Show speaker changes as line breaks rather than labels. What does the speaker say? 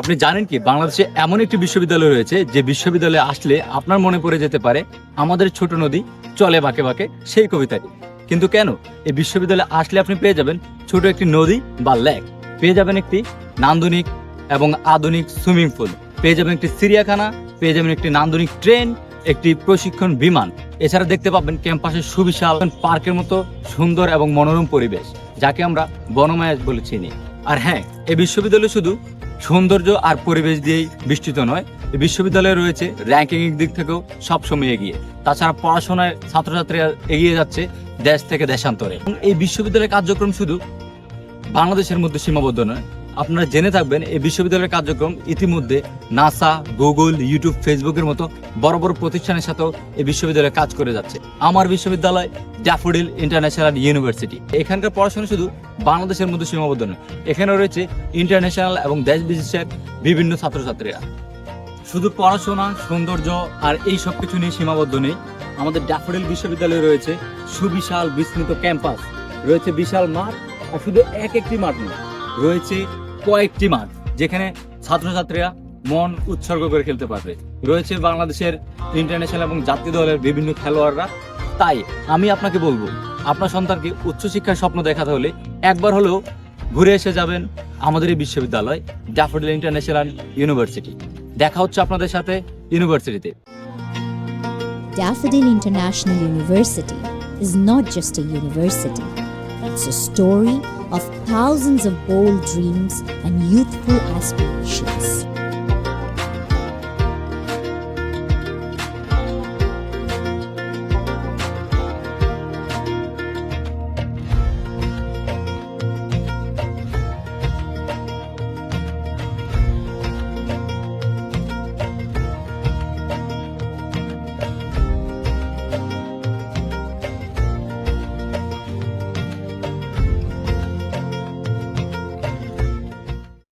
আপনি জানেন কি, বাংলাদেশে এমন একটি বিশ্ববিদ্যালয় রয়েছে যে বিশ্ববিদ্যালয়ে আসলে আপনার মনে পড়ে যেতে পারে আমাদের ছোট নদী চলে বাঁকে বাঁকে সেই কবিতাটি। কিন্তু কেন? এই বিশ্ববিদ্যালয়ে আসলে আপনি পেয়ে যাবেন ছোট একটি নদী বা লেক। পেয়ে যাবেন একটি নান্দনিক এবং আধুনিক সুইমিং পুল। পেয়ে যাবেন একটি চিড়িয়াখানা, পেয়ে যাবেন একটি নান্দনিক ট্রেন, একটি প্রশিক্ষণ বিমান। এছাড়া দেখতে পাবেন ক্যাম্পাসের সুবিশাল পার্কের মতো সুন্দর এবং মনোরম পরিবেশ, যাকে আমরা বনমায়াস বলে চিনি। আর হ্যাঁ এই বিশ্ববিদ্যালয় শুধু সৌন্দর্য আর পরিবেশ দিয়েই বিস্তৃত নয়। বিশ্ববিদ্যালয়ে রয়েছে র্যাঙ্কিং এর দিক থেকেও সবসময় এগিয়ে। তাছাড়া পড়াশোনায় ছাত্রছাত্রীরা এগিয়ে যাচ্ছে দেশ থেকে দেশান্তরে। এই বিশ্ববিদ্যালয়ের কার্যক্রম শুধু বাংলাদেশের মধ্যে সীমাবদ্ধ নয় আপনারা জেনে থাকবেন, এই বিশ্ববিদ্যালয়ের কার্যক্রম ইতিমধ্যে নাসা, গুগল, ইউটিউব, ফেসবুকের মতো বড় বড় প্রতিষ্ঠানের সাথেও এই বিশ্ববিদ্যালয়ে কাজ করে যাচ্ছে। আমার বিশ্ববিদ্যালয় ড্যাফোডিল ইন্টারন্যাশনাল ইউনিভার্সিটি। এখানকার পড়াশোনা শুধু বাংলাদেশের মধ্যে সীমাবদ্ধ নয় এখানে রয়েছে ইন্টারন্যাশনাল এবং দেশ বিদেশের বিভিন্ন ছাত্রছাত্রীরা। শুধু পড়াশোনা, সৌন্দর্য আর এই সব কিছু নিয়ে সীমাবদ্ধ নেই, আমাদের ড্যাফোডিল বিশ্ববিদ্যালয়ে রয়েছে সুবিশাল বিস্তৃত ক্যাম্পাস। রয়েছে বিশাল মাঠ, আর শুধু এক একটি মাঠ নয়, রয়েছে কয়েকটি মাঠ যেখানে ছাত্রছাত্রীরা মন উৎসর্গ করে খেলতে পারবে। রয়েছে বাংলাদেশের ইন্টারন্যাশনাল এবং জাতীয় দলের বিভিন্ন খেলোয়াড়রা। তাই আমি আপনাকে বলব আপনার সন্তানকে উচ্চশিক্ষার স্বপ্ন দেখাতে হলে একবার হলেও ঘুরে এসে যাবেন আমাদের এই বিশ্ববিদ্যালয় ড্যাফোডিল ইন্টারন্যাশনাল ইউনিভার্সিটি দেখা হচ্ছে আপনাদের সাথে ইউনিভার্সিটিতে।
Daffodil International University is not just a university, it's a story of thousands of bold dreams and youthful aspirations.